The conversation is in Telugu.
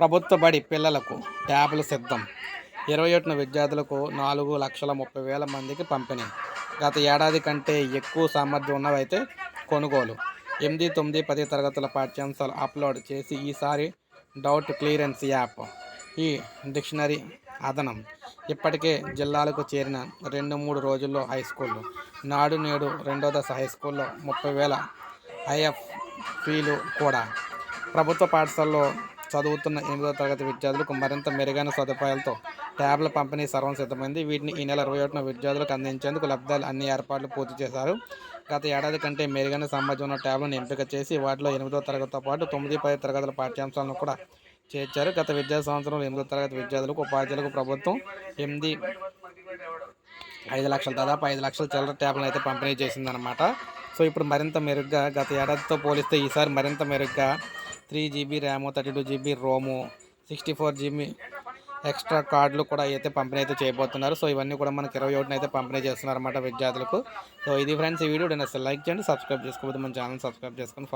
ప్రభుత్వ బడి పిల్లలకు ట్యాబ్లు సిద్ధం. ఇరవై ఒకటిన విద్యార్థులకు నాలుగు లక్షల ముప్పై వేల మందికి పంపిణీ. గత ఏడాది కంటే ఎక్కువ సామర్థ్యం ఉన్నవైతే కొనుగోలు. ఎనిమిది తొమ్మిది పది తరగతుల పాఠ్యాంశాలు అప్లోడ్ చేసి ఈసారి డౌట్ క్లియరెన్స్ యాప్ ఈ డిక్షనరీ అదనం. ఇప్పటికే జిల్లాలకు చేరిన రెండు మూడు రోజుల్లో హై స్కూళ్ళు నాడు నేడు రెండో దశ హై స్కూల్లో ముప్పై వేల ఐఎఫ్ ఫీలు కూడా. ప్రభుత్వ పాఠశాలలో చదువుతున్న ఎనిమిదో తరగతి విద్యార్థులకు మరింత మెరుగైన సదుపాయాలతో ట్యాబ్ల పంపిణీ సర్వం సిద్ధమైంది. వీటిని ఈ నెల ఇరవై ఒకటిన విద్యార్థులకు అందించేందుకు లబ్ధాలు అన్ని ఏర్పాట్లు పూర్తి చేశారు. గత ఏడాది కంటే మెరుగైన సమాజంలో ఉన్న ట్యాబ్లను ఎంపిక చేసి వాటిలో ఎనిమిదో తరగతితో పాటు తొమ్మిది పది తరగతుల పాఠ్యాంశాలను కూడా చేర్చారు. గత విద్యా సంవత్సరంలో ఎనిమిదో తరగతి విద్యార్థులకు ఉపాధ్యాయులకు ప్రభుత్వం ఎనిమిది ఐదు లక్షల దాదాపు ఐదు లక్షల చిల్లర ట్యాబ్లను అయితే పంపిణీ చేసిందనమాట సో ఇప్పుడు మరింత మెరుగ్గా గత ఏడాదితో పోలిస్తే ఈసారి మరింత మెరుగ్గా three GB RAM thirty two GB ROM sixty four GB extra కార్డులు కూడా అయితే పంపిణీ అయితే చేయబోతున్నారు. సో ఇవన్నీ కూడా మనకి ఇరవై ఒకటిన అయితే పంపిణీ చేస్తున్నారు అనమాట విద్యార్థులకు. సో ఇది ఫ్రెండ్స్ ఈ వీడియో. నేను లైక్ చేయండి సబ్స్క్రైబ్ చేసుకోవద్దు మన ఛానల్ సబ్స్క్రైబ్ చేసుకొని